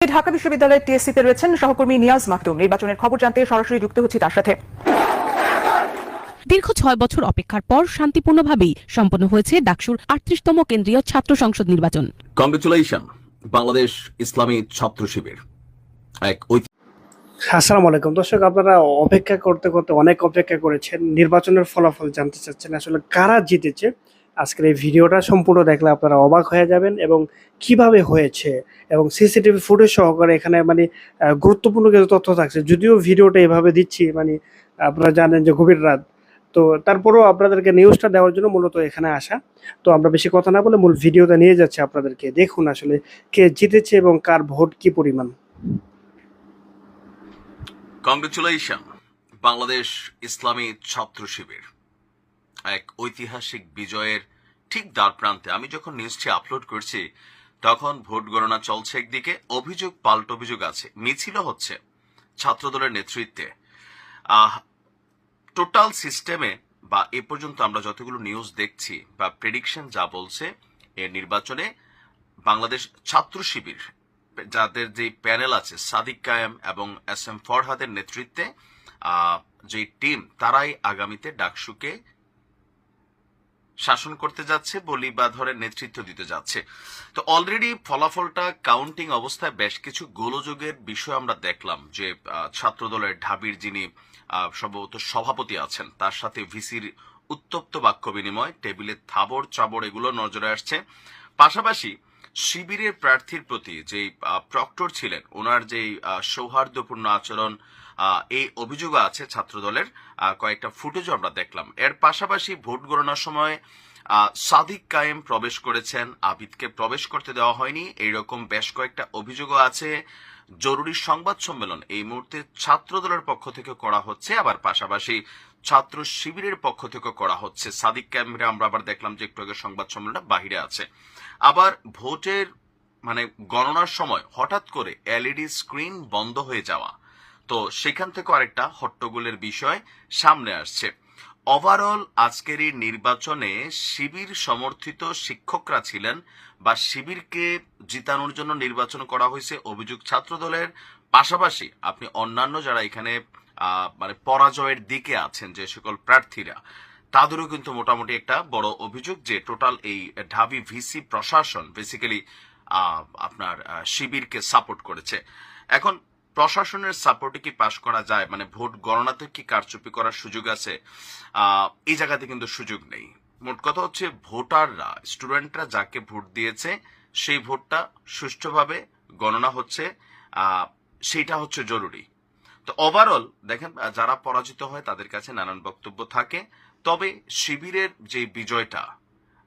ঢাকা বিশ্ববিদ্যালয়ের টিএসসিতে রয়েছেন সহকর্মী নিয়াজ মাকতুম নির্বাচনের খবর জানতে সরাসরি যুক্ত হচ্ছি তার সাথে। দীর্ঘ ছয় বছর অপেক্ষার পর শান্তিপূর্ণভাবেই সম্পন্ন হয়েছে ডাকসুর আটত্রিশতম কেন্দ্রীয় ছাত্র সংসদ নির্বাচন। কংগ্রেচুলেশন বাংলাদেশ ইসলামী ছাত্র শিবির। এক আসসালামু আলাইকুম। দর্শক আপনারা অপেক্ষা করতে করতে অনেক অপেক্ষা করেছেন। নির্বাচনের ফলাফল জানতে চাচ্ছেন। আসলে কারা জিতেছে? আজকের এই ভিডিওটা সম্পূর্ণ দেখলে আপনারা অবাক হয়ে যাবেন এবং কীভাবে হয়েছে এবং সিসিটিভি ফুটেজ সহকারে এখানে মানে গুরুত্বপূর্ণ কিছু তথ্য থাকছে। যদিও ভিডিওটা এভাবে দিচ্ছি মানে আপনারা জানেন যে গভীর রাত। তো তারপরেও আপনাদেরকে নিউজটা দেওয়ার জন্য মূলত এখানে আসা। তো আমরা বেশি কথা না বলে মূল ভিডিওটা নিয়ে যাচ্ছি আপনাদেরকে। দেখুন আসলে কে জিতেছে এবং কার ভোট কি পরিমাণ। কংগ্রেচুলেশন বাংলাদেশ ইসলামী ছাত্র শিবির এক ঐতিহাসিক বিজয়ের ঠিক দ্বার প্রান্তে আমি যখন নিউজটি আপলোড করছি, তখন ভোট গণনা চলছে একদিকে, অভিযোগ পাল্ট অভিযোগ আছে। মিছিলও হচ্ছে ছাত্রদলের নেতৃত্বে। টোটাল সিস্টেমে বা এ পর্যন্ত আমরা যতগুলো নিউজ দেখছি বা প্রেডিকশন যা বলছে এর নির্বাচনে বাংলাদেশ ছাত্র শিবির, যাদের যে প্যানেল আছে, সাদিক কায়েম এবং এস এম ফরহাদের নেতৃত্বে যে টিম তারাই আগামীতে ডাকসুকে শাসন করতে যাচ্ছে বলি বা ধরে নেতৃত্ব দিতে যাচ্ছে। তো অলরেডি ফলাফলটা কাউন্টিং অবস্থায় বেশ কিছু গোলযোগের বিষয় আমরা দেখলাম যে ছাত্রদলের ঢাবির যিনি সম্ভবত সভাপতি আছেন, তার সাথে ভিসির উত্তপ্ত বাক্য বিনিময়, টেবিলে থাবড় চাবড় এগুলো নজরে আসছে। পাশাপাশি শিবিরের প্রার্থীর প্রতি যে প্রক্টর ছিলেন, ওনার যে সৌহার্দ্যপূর্ণ আচরণ এই অভিযোগ আছে ছাত্রদলের কয়েকটা ফুটেজও আমরা দেখলাম। এর পাশাপাশি ভোট গণনার সময় সাদিক কায়েম প্রবেশ করেছেন। আবিদকে প্রবেশ করতে দেওয়া হয়নি। এইরকম বেশ কয়েকটা অভিযোগও আছে। জরুরি সংবাদ সম্মেলন এই মুহূর্তে ছাত্রদলের পক্ষ থেকে করা হচ্ছে। আবার পাশাপাশি ছাত্র শিবিরের পক্ষ থেকে করা হচ্ছে। সাদিক ক্যামেরা আমরা আবার দেখলাম যে একটু আগে সংবাদ সম্মেলনটা বাহিরে আছে। আবার ভোটের মানে গণনার সময় হঠাৎ করে এলইডি স্ক্রিন বন্ধ হয়ে যাওয়া তো সেখান থেকে আরেকটা হট্টগোলের বিষয় সামনে আসছে। ওভারঅল আজকের এই নির্বাচনে শিবির সমর্থিত শিক্ষকরা ছিলেন বা শিবিরকে জিতানোর জন্য নির্বাচন করা হয়েছে অভিযোগ ছাত্র দলের পাশাপাশি আপনি অন্যান্য যারা এখানে মানে পরাজয়ের দিকে আছেন যে সকল প্রার্থীরা, তাদেরও কিন্তু মোটামুটি একটা বড় অভিযোগ যে টোটাল এই ঢাবি ভিসি প্রশাসন বেসিক্যালি আপনার শিবিরকে সাপোর্ট করেছে। এখন প্রশাসনের সাপোর্টে কি পাশ করা যায়? মানে ভোট গণনাতে কি কারচুপি করার সুযোগ আছে? এই জায়গাতে কিন্তু সুযোগ নেই। মোট কথা হচ্ছে ভোটাররা স্টুডেন্টরা যাকে ভোট দিয়েছে, সেই ভোটটা সুষ্ঠুভাবে গণনা হচ্ছে সেইটা হচ্ছে জরুরি। তো ওভারঅল দেখেন যারা পরাজিত হয় তাদের কাছে নানান বক্তব্য থাকে। তবে শিবিরের যে বিজয়টা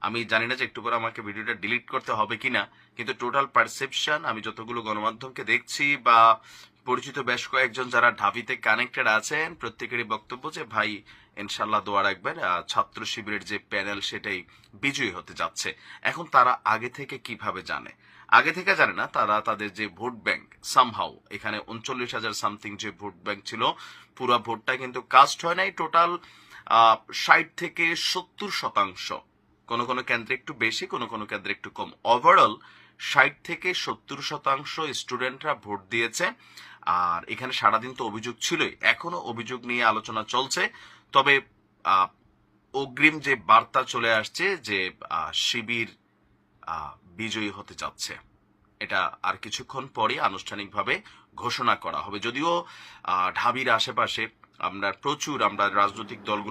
আমি জানি না যে একটু পরে আমাকে ভিডিওটা ডিলিট করতে হবে কিনা, কিন্তু টোটাল পারসেপশন আমি যতগুলো গণমাধ্যমকে দেখছি বা পরিচিত বেশ কয়েকজন যারা ঢাবিতে কানেক্টেড আছেন, প্রত্যেকেরই বক্তব্য যে, ভাই ইনশাল্লাহ দোয়া রাখবেন ছাত্র শিবিরের যে প্যানেল সেটাই বিজয়ী হতে যাচ্ছে। এখন তারা আগে থেকে কীভাবে জানে? আগে থেকে জানে না, তারা তাদের যে ভোট ব্যাংক সামহাউ এখানে উনচল্লিশ হাজার সামথিং যে ভোট ব্যাংক ছিল, পুরো ভোটটা কিন্তু কাস্ট হয় নাই টোটাল ষাট থেকে সত্তর শতাংশ। কোনো কোনো কেন্দ্রে একটু বেশি, কোনো কোনো কেন্দ্রে একটু কম। ওভারঅল ষাট থেকে সত্তর শতাংশ স্টুডেন্টরা ভোট দিয়েছে। আর এখানে সারাদিন তো অভিযোগ ছিলই, এখনও অভিযোগ নিয়ে আলোচনা চলছে। তবে অগ্রিম যে বার্তা চলে আসছে যে শিবির বিজয়ী হতে যাচ্ছে। এটা আর কিছুক্ষণ পরে আনুষ্ঠানিকভাবে ঘোষণা করা হবে। যদিও ঢাবির আশেপাশে আমরা প্রচুর আমরা রাজনৈতিক দলগুলো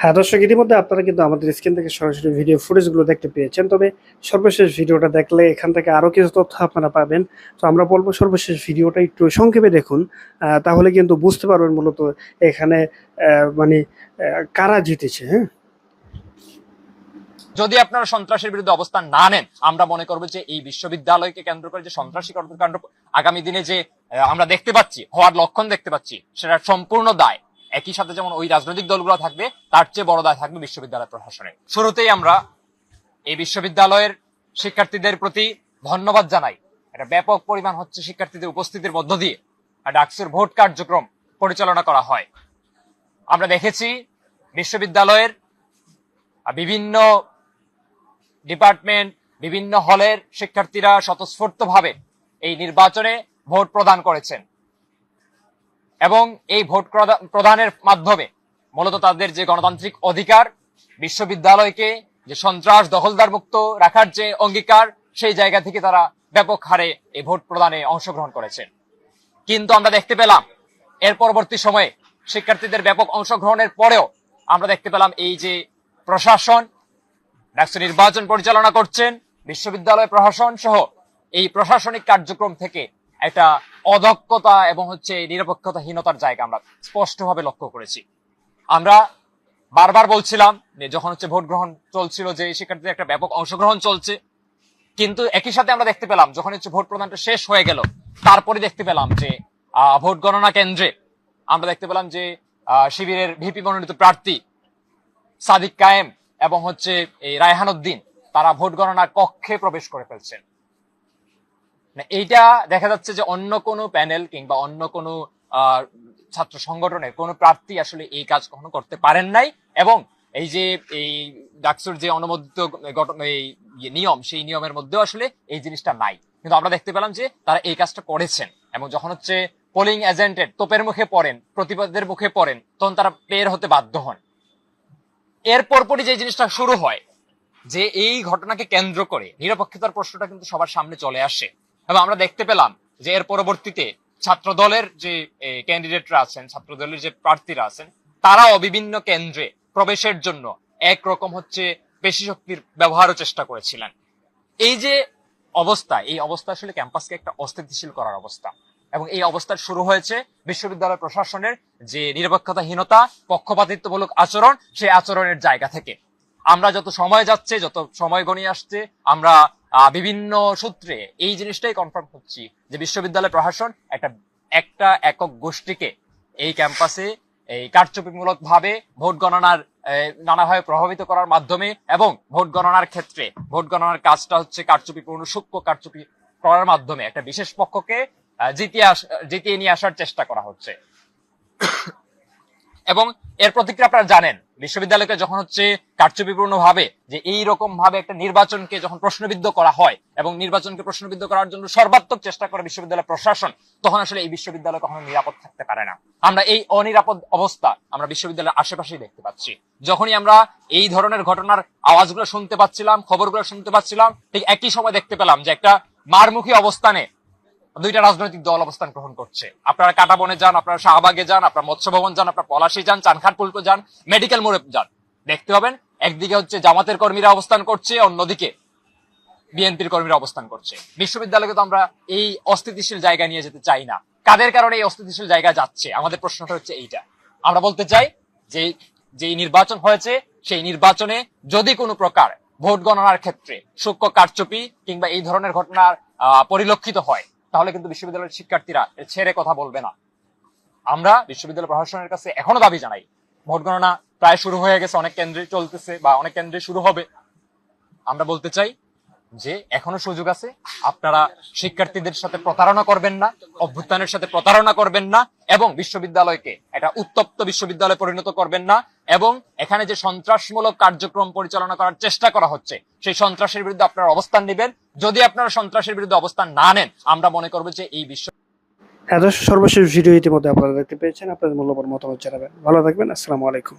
হ্যাঁ দর্শক, ইতিমধ্যে আপনারা কিন্তু আমাদের স্ক্রিন থেকে সরাসরি ভিডিও ফুটেজগুলো দেখতে পেয়েছেন। তবে সর্বশেষ ভিডিওটা দেখলে এখান থেকে আরও কিছু তথ্য আপনারা পাবেন। তো আমরা বলব সর্বশেষ ভিডিওটা একটু সংক্ষেপে দেখুন। তাহলে কিন্তু বুঝতে পারবেন মূলত এখানে মানে কারা জিতেছে হ্যাঁ? যদি আপনারা সন্ত্রাসের বিরুদ্ধে অবস্থান না নেন, আমরা মনে করব যে এই বিশ্ববিদ্যালয়কে কেন্দ্র করে যে সন্ত্রাসী কর্মকাণ্ড আগামী দিনে যে আমরা দেখতে পাচ্ছি, হওয়ার লক্ষণ দেখতে পাচ্ছি, সেটা সম্পূর্ণ দায়। একই সাথে যেমন ওই রাজনৈতিক দলগুলো থাকবে, তার চেয়ে বড় দায় থাকবে বিশ্ববিদ্যালয় প্রশাসনের। শুরুতেই আমরা এই বিশ্ববিদ্যালয়ের শিক্ষার্থীদের প্রতি ধন্যবাদ জানাই। একটা ব্যাপক পরিমাণ হচ্ছে শিক্ষার্থীদের উপস্থিতির মধ্য দিয়ে ডাকসুর ভোট কার্যক্রম পরিচালনা করা হয়। আমরা দেখেছি বিশ্ববিদ্যালয়ের বিভিন্ন ডিপার্টমেন্ট, বিভিন্ন হলের শিক্ষার্থীরা স্বতঃস্ফূর্তভাবে এই নির্বাচনে ভোট প্রদান করেছেন। এবং এই ভোট প্রদা- প্রদানের মাধ্যমে মূলত তাদের যে গণতান্ত্রিক অধিকার, বিশ্ববিদ্যালয়কে যে সন্ত্রাস দখলদার মুক্ত রাখার যে অঙ্গীকার, সেই জায়গা থেকে তারা ব্যাপক হারে এই ভোট প্রদানে অংশগ্রহণ করেছেন। কিন্তু আমরা দেখতে পেলাম, এর পরবর্তী সময়ে শিক্ষার্থীদের ব্যাপক অংশগ্রহণের পরেও আমরা দেখতে পেলাম এই যে প্রশাসন নির্বাচন পরিচালনা করছেন, বিশ্ববিদ্যালয় প্রশাসন সহ এই প্রশাসনিক কার্যক্রম থেকে একটা অদক্ষতা এবং হচ্ছে নিরপেক্ষতাহীনতার জায়গা আমরা স্পষ্টভাবে লক্ষ্য করেছি। আমরা বারবার বলছিলাম যখন হচ্ছে ভোট গ্রহণ চলছিল যে শিক্ষার্থীদের একটা ব্যাপক অংশগ্রহণ চলছে, কিন্তু একই সাথে আমরা দেখতে পেলাম যখন হচ্ছে ভোট প্রদানটা শেষ হয়ে গেল, তারপরে দেখতে পেলাম যে ভোট গণনা কেন্দ্রে আমরা দেখতে পেলাম যে শিবিরের ভিপি মনোনীত প্রার্থী সাদিক কায়েম এবং হচ্ছে এই রায়হান উদ্দিন, তারা ভোট গণনার কক্ষে প্রবেশ করে ফেলছেন। মানে এইটা দেখা যাচ্ছে যে অন্য কোনো প্যানেল কিংবা অন্য কোনো ছাত্র সংগঠনের কোনো প্রার্থী আসলে এই কাজ কখনো করতে পারেন নাই এবং এই যে এই ডাকসুর যে অনুমোদিত এই ইয়ে নিয়ম, সেই নিয়মের মধ্যেও আসলে এই জিনিসটা নাই। কিন্তু আমরা দেখতে পেলাম যে তারা এই কাজটা করেছেন এবং যখন হচ্ছে পোলিং এজেন্টের তোপের মুখে পড়েন, প্রতিবাদের মুখে পড়েন, তখন তারা বের হতে বাধ্য হন। এর পরপরই যে জিনিসটা শুরু হয়, যে এই ঘটনাকে কেন্দ্র করে নিরপেক্ষতার প্রশ্নটা কিন্তু সবার সামনে চলে আসে। এবং আমরা দেখতে পেলাম যে এর পরবর্তীতে ছাত্র দলের যে ক্যান্ডিডেটরা আছেন ছাত্র দলের যে প্রার্থীরা আছেন, তারাও বিভিন্ন কেন্দ্রে প্রবেশের জন্য একরকম হচ্ছে পেশি শক্তির ব্যবহারও চেষ্টা করেছিলেন। এই যে অবস্থা, এই অবস্থা আসলে ক্যাম্পাসকে একটা অস্থিতিশীল করার অবস্থা। এবং এই অবস্থা শুরু হয়েছে বিশ্ববিদ্যালয় প্রশাসনের যে নিরপেক্ষতাহীনতা, পক্ষপাতিত্বমূলক আচরণ, সেই আচরণের জায়গা থেকে। আমরা যত সময় যাচ্ছে, যত সময় গণিয়ে আসছে, আমরা বিভিন্ন সূত্রে এই জিনিসটাই কনফার্ম হচ্ছি যে বিশ্ববিদ্যালয় প্রশাসন একটা একটা একক গোষ্ঠীকে এই ক্যাম্পাসে এই কারচুপিমূলক ভাবে ভোট গণনার নানাভাবে প্রভাবিত করার মাধ্যমে এবং ভোট গণনার ক্ষেত্রে, ভোট গণনার কাজটা হচ্ছে কারচুপিপূর্ণ সূক্ষ্ম কারচুপি করার মাধ্যমে একটা বিশেষ পক্ষকে জিতিয়ে জিতিয়ে নিয়ে আসার চেষ্টা করা হচ্ছে। এবং এর প্রতিক্রিয়া আপনারা জানেন। বিশ্ববিদ্যালয়কে যখন হচ্ছে কারচুপিপূর্ণ ভাবে যে এই রকম ভাবে একটা নির্বাচনকে যখন প্রশ্নবিদ্ধ করা হয় এবং নির্বাচনকে প্রশ্নবিদ্ধ করার জন্য সর্বাত্মক চেষ্টা করে বিশ্ববিদ্যালয় প্রশাসন, তখন আসলে এই বিশ্ববিদ্যালয় কখনো নিরাপদ থাকতে পারে না। আমরা এই অনিরাপদ অবস্থা আমরা বিশ্ববিদ্যালয়ের আশেপাশেই দেখতে পাচ্ছি। যখনই আমরা এই ধরনের ঘটনার আওয়াজগুলো শুনতে পাচ্ছিলাম, খবরগুলো শুনতে পাচ্ছিলাম, ঠিক একই সময় দেখতে পেলাম যে একটা মারমুখী অবস্থানে দুইটা রাজনৈতিক দল অবস্থান গ্রহণ করছে। আপনারা কাটাবনে যান, আপনারা শাহবাগে যান, আপনারা মৎস্য ভবন যান, আপনারা পলাশি যান চানখারপুলকো যান, মেডিকেল মোড়ে যান। দেখতে পাবেন, একদিকে হচ্ছে জামাতের কর্মীরা অবস্থান করছে, অন্যদিকে বিএনপির কর্মীরা অবস্থান করছে। বিশ্ববিদ্যালয়কে তো আমরা এই অস্থিতিশীল জায়গায় নিয়ে যেতে চাই না। কাদের কারণে এই অস্থিতিশীল জায়গা যাচ্ছে? আমাদের প্রশ্নটা হচ্ছে এইটা। আমরা বলতে চাই যে যে নির্বাচন হয়েছে, সেই নির্বাচনে যদি কোনো প্রকার ভোট গণনার ক্ষেত্রে সূক্ষ্ম কারচুপি কিংবা এই ধরনের ঘটনার পরিলক্ষিত হয় তাহলে কিন্তু বিশ্ববিদ্যালয়ের শিক্ষার্থীরা ছেড়ে কথা বলবে না। আমরা বিশ্ববিদ্যালয় প্রশাসনের কাছে এখনও দাবি জানাই, ভোট গণনা প্রায় শুরু হয়ে গেছে, অনেক কেন্দ্রে চলতেছে বা অনেক কেন্দ্রে শুরু হবে। আমরা বলতে চাই যে এখনও সুযোগ আছে, আপনারা শিক্ষার্থীদের সাথে প্রতারণা করবেন না, অভ্যুত্থানের সাথে প্রতারণা করবেন না, এবং বিশ্ববিদ্যালয়কে একটা উত্তপ্ত বিশ্ববিদ্যালয়ে পরিণত করবেন না, এবং এখানে যে সন্ত্রাসমূলক কার্যক্রম পরিচালনা করার চেষ্টা করা হচ্ছে, সেই সন্ত্রাসের বিরুদ্ধে আপনারা অবস্থান নেবেন। যদি আপনারা সন্ত্রাসের বিরুদ্ধে অবস্থান না নেন, আমরা মনে করব যে এই বিশ্ব সর্বশেষ ভিডিও ইতিমধ্যে আপনারা দেখতে পেয়েছেন, আপনাদের মূল্যবান মতামত জানাবেন। ভালো থাকবেন, আসসালামু আলাইকুম।